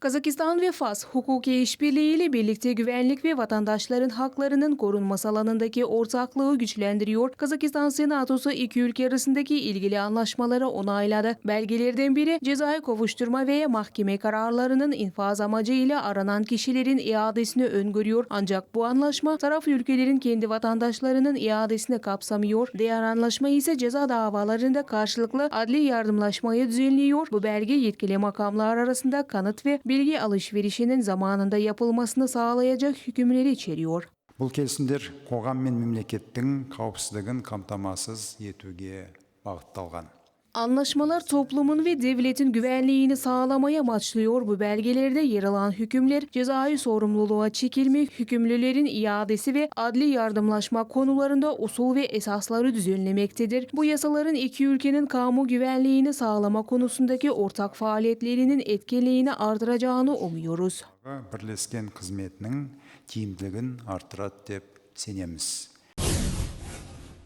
Kazakistan ve Fas hukuki işbirliğiyle birlikte güvenlik ve vatandaşların haklarının korunması alanındaki ortaklığı güçlendiriyor. Kazakistan Senatosu iki ülke arasındaki ilgili anlaşmaları onayladı. Belgelerden biri cezai kovuşturma veya mahkeme kararlarının infaz amacıyla aranan kişilerin iadesini öngörüyor. Ancak bu anlaşma taraf ülkelerin kendi vatandaşlarının iadesini kapsamıyor. Diğer anlaşma ise ceza davalarında karşılıklı adli yardımlaşmayı düzenliyor. Bu belge yetkili makamlar arasında kanıt ve bilgi alışverişinin zamanında yapılmasını sağlayacak hükümleri içeriyor. бұл келісімдер қоғам мен мемлекеттің қауіпсіздігін қамтамасыз етуге бағытталған Anlaşmalar toplumun ve devletin güvenliğini sağlamaya amaçlıyor. Bu belgelerde yer alan hükümler cezai sorumluluğa çekilme, hükümlülerin iadesi ve adli yardımlaşma konularında usul ve esasları düzenlemektedir. Bu yasaların iki ülkenin kamu güvenliğini sağlama konusundaki ortak faaliyetlerinin etkinliğini artıracağını umuyoruz. Birleşken hizmetinin kiyimligini artırat deb senemiz.